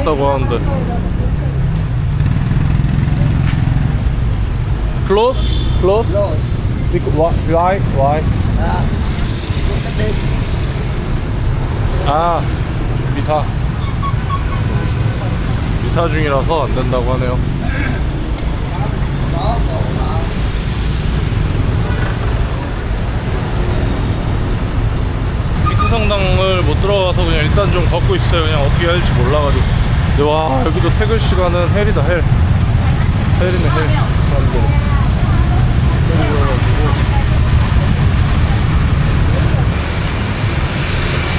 닫았다고 하는데 Close? Close? Close. Why? Why? This. 아 미사 미사 중이라서 안 된다고 하네요 피크 성당을 못 들어가서 그냥 일단 좀 걷고 있어요 그냥 어떻게 해야 할지 몰라가지고 와 여기도 퇴근 시간은 헬이다 헬 헬이네 헬 사람들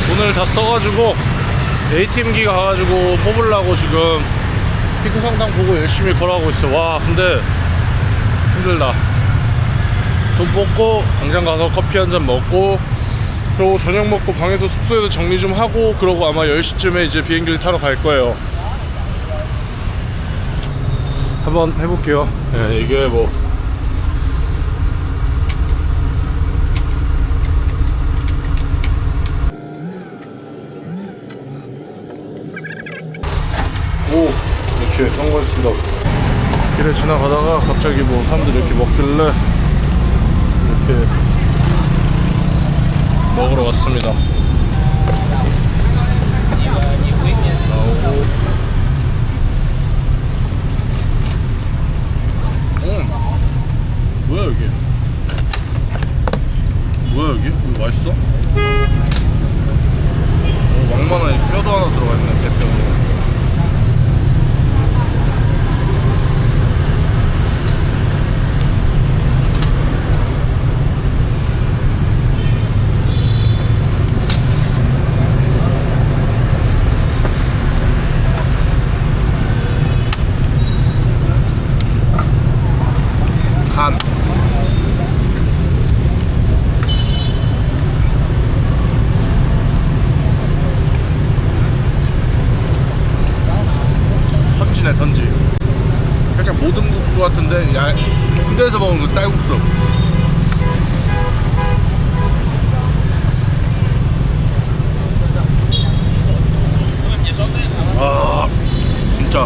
돈을 다 써가지고 ATM기가 가가지고 뽑으려고 지금 피크 성당 보고 열심히 걸어가고 있어. 와, 근데 힘들다. 돈 뽑고 광장 가서 커피 한 잔 먹고 그리고 저녁 먹고 방에서 숙소에서 정리 좀 하고 그러고 아마 10시쯤에 이제 비행기를 타러 갈 거예요. 한번 해볼게요. 예, 이게 뭐. 오 이렇게 성공했습니다 길에 지나가다가 갑자기 뭐 사람들이 이렇게 먹길래 이렇게 먹으러 왔습니다 나오고 음 뭐야 여기 뭐야 여기? 이거 맛있어? 오 왕만한 뼈도 하나 들어가 있네 대뼈 간. 선지네 선지. 살짝 모든 같은데 야 군대에서 먹은 그 쌀국수. 아 진짜.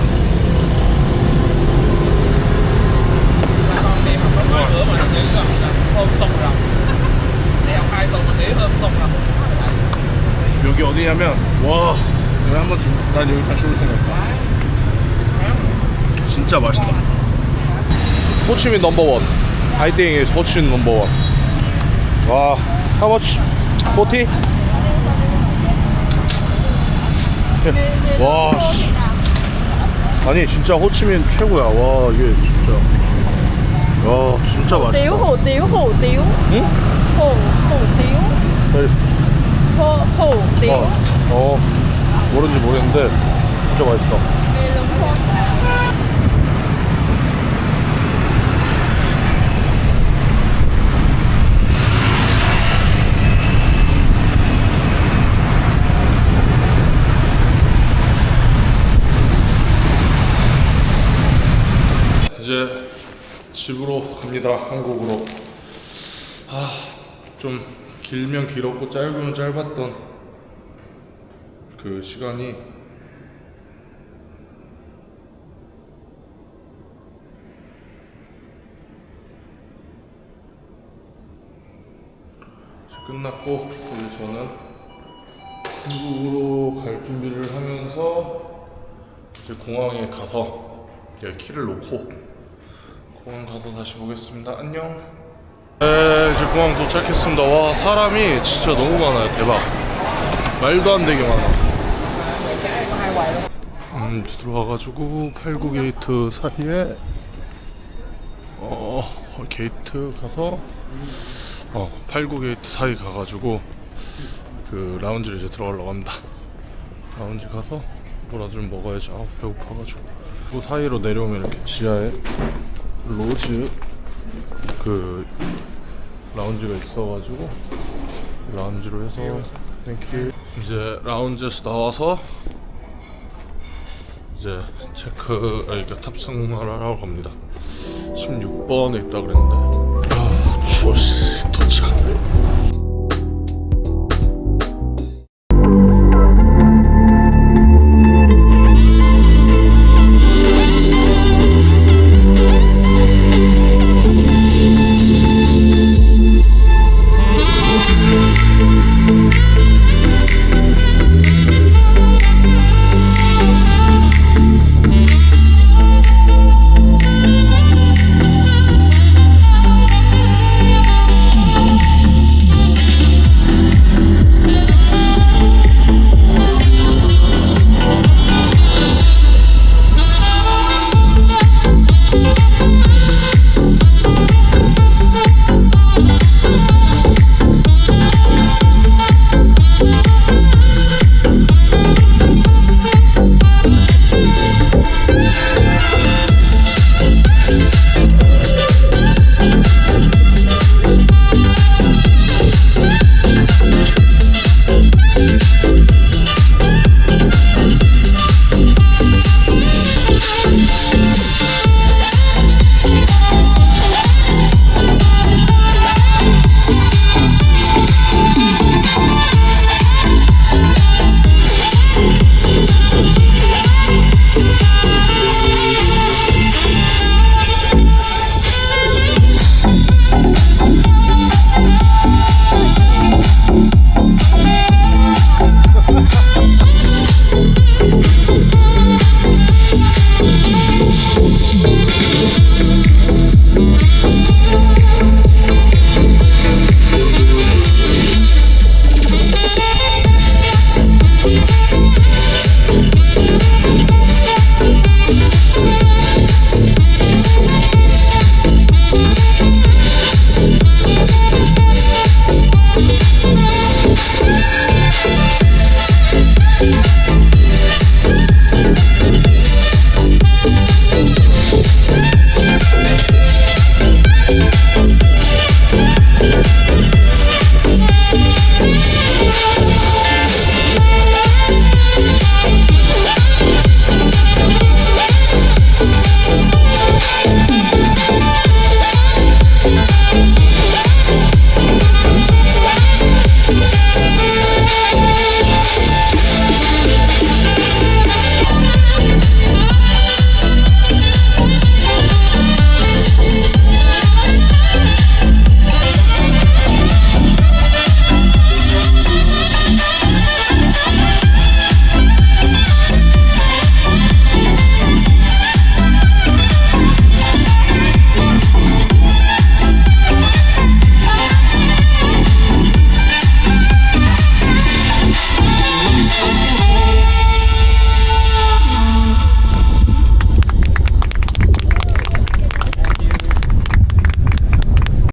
여기 어디냐면 와 여기 한번 좀, 난 여기 다시 올 생각 진짜 맛있다 호치민 넘버원. 아이땡이 호치민 넘버원. 와 how much? 40? 와 씨. 아니 진짜 호치민 최고야. 와 이게 진짜. 와 진짜 hủ tiếu hủ tiếu 응? hủ hủ tiếu 네. hủ hủ tiếu 어, 어 모르는지 모르겠는데 진짜 맛있어 이제 집으로 갑니다. 한국으로. 아, 좀 길면 길었고 짧으면 짧았던 그 시간이 끝났고 이제 저는 한국으로 갈 준비를 하면서 이제 공항에 가서 키를 놓고 공항 가서 다시 보겠습니다. 안녕. 네, 이제 공항 도착했습니다. 와, 사람이 진짜 너무 많아요. 대박. 말도 안 되게 많아. 음, 들어와가지고 89 게이트 사이에 어, 게이트 가서 어, 89 게이트 사이 가가지고 그 라운지를 이제 들어가려고 합니다. 라운지 가서 뭐라 좀 먹어야지. 아, 배고파가지고. 그 사이로 내려오면 이렇게 지하에 로즈 그 라운지가 있어가지고 라운지로 해서 땡큐 이제 라운지에서 나와서 이제 체크 아니 그러니까 탑승을 하러 갑니다. 16번에 있다 그랬는데. 아 추워 씨 도착